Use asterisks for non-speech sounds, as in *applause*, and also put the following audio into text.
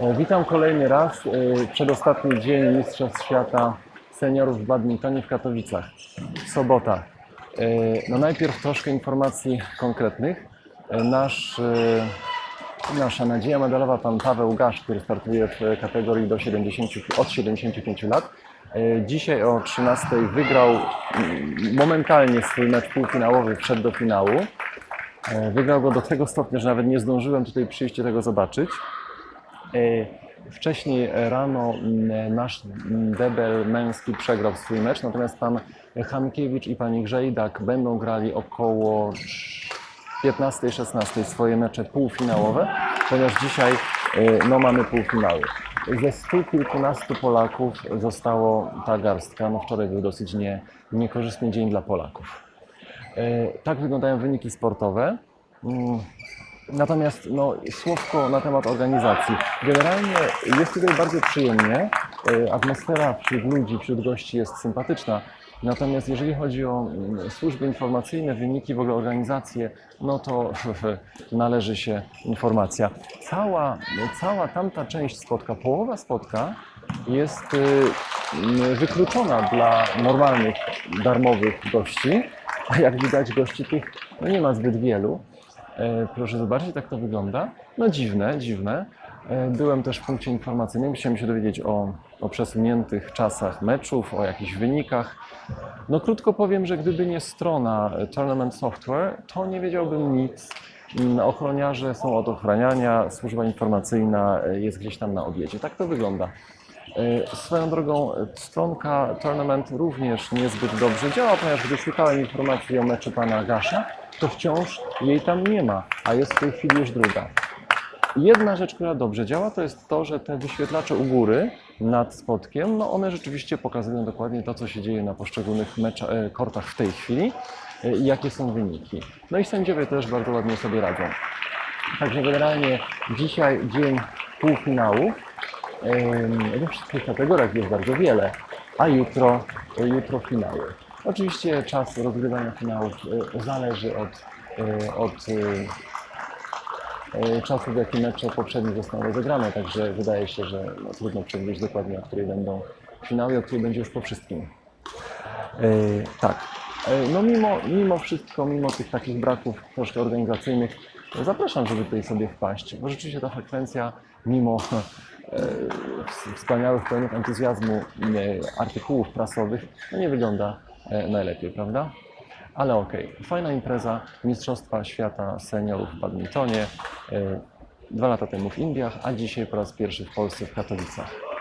E, Witam kolejny raz. e, Przedostatni dzień Mistrzostw Świata Seniorów w badmintonie w Katowicach. Sobota. E, No najpierw troszkę informacji konkretnych. Nasz, nasza nadzieja medalowa, pan Paweł Gasz, który startuje w kategorii do 70, od 75 lat, dzisiaj o 13 wygrał mm, momentalnie swój mecz półfinałowy, wszedł do finału. Wygrał go do tego stopnia, że nawet nie zdążyłem tutaj przyjść i tego zobaczyć. E, Wcześniej rano m, nasz m, debel męski przegrał swój mecz, natomiast pan Hamkiewicz i pani Grzejdak będą grali około 15-16 swoje mecze półfinałowe, ponieważ dzisiaj e, no, mamy półfinały. Ze stu kilkunastu Polaków zostało ta garstka. No, wczoraj był dosyć nie, niekorzystny dzień dla Polaków. E, Tak wyglądają wyniki sportowe. Natomiast no, słówko na temat organizacji. Generalnie jest tutaj bardzo przyjemnie. E, Atmosfera wśród ludzi, wśród gości jest sympatyczna. Natomiast jeżeli chodzi o mm, służby informacyjne, wyniki, w ogóle organizację, no to *laughs* należy się informacja. Cała, cała tamta część spotka, połowa spotka jest y, mm, wykluczona dla normalnych, darmowych gości. A jak widać, gości tych no nie ma zbyt wielu. E, Proszę zobaczyć, tak to wygląda. No dziwne, dziwne. E, Byłem też w punkcie informacyjnym, chciałem się dowiedzieć o, o przesuniętych czasach meczów, o jakichś wynikach. No krótko powiem, że gdyby nie strona e, Tournament Software, to nie wiedziałbym nic. Mm, Ochroniarze są od ochraniania, służba informacyjna jest gdzieś tam na obiedzie. Tak to wygląda. Swoją drogą, stronka Tournament również niezbyt dobrze działa, ponieważ gdy szukałem informacji o meczu pana Gasza, to wciąż jej tam nie ma, a jest w tej chwili już druga. Jedna rzecz, która dobrze działa, to jest to, że te wyświetlacze u góry nad spotkiem, no one rzeczywiście pokazują dokładnie to, co się dzieje na poszczególnych mecza, e, kortach w tej chwili e, i jakie są wyniki. No i sędziowie też bardzo ładnie sobie radzą. Także generalnie dzisiaj dzień półfinału. We wszystkich kategoriach jest bardzo wiele, a jutro, jutro finały. Oczywiście czas rozgrywania finałów e, zależy od, e, od e, czasu, w jakim mecze poprzednie zostaną rozegrane, także wydaje się, że no, trudno przewidzieć dokładnie, o której będą finały, o której będzie już po wszystkim. Tak. No mimo, mimo wszystko, mimo tych takich braków troszkę organizacyjnych, zapraszam, żeby tutaj sobie wpaść, bo rzeczywiście ta frekwencja, mimo *laughs* ws- wspaniałych, pełnych entuzjazmu artykułów prasowych, no nie wygląda najlepiej, prawda? Ale okej, fajna impreza, Mistrzostwa Świata Seniorów w badmintonie, e, dwa lata temu w Indiach, a dzisiaj po raz pierwszy w Polsce w Katowicach.